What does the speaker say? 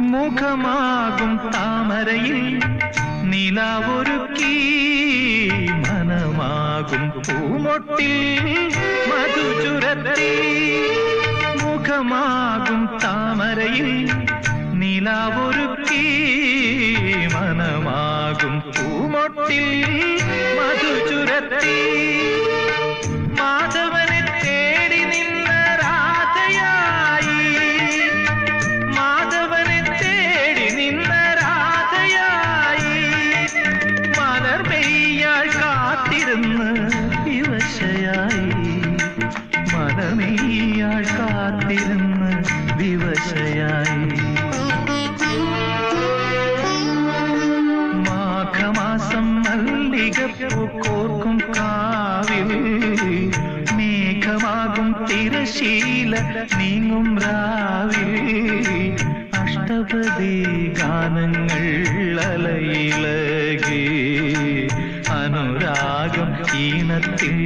മുഖമാകും താമരയിൽ. നിലാവൊരുക്കി മനമാകും പൂമൊട്ടിൽ മധു ചുരത്തി മുഖമാകും താമരയിൽ നിലാവൊരുക്കി മനമാകും പൂമൊട്ടിൽ മധു കാത്തിരുന്ന് വിവശയായി മാഘമാസം മല്ലികപ്പൂക്കോർക്കും കാവിൽ മേഘമാകും തിരശീല നീങ്ങും രാവിൽ. അഷ്ടപതി ഗാനങ്ങൾ അലയിലകി അനുരാഗം ഈണത്തിൽ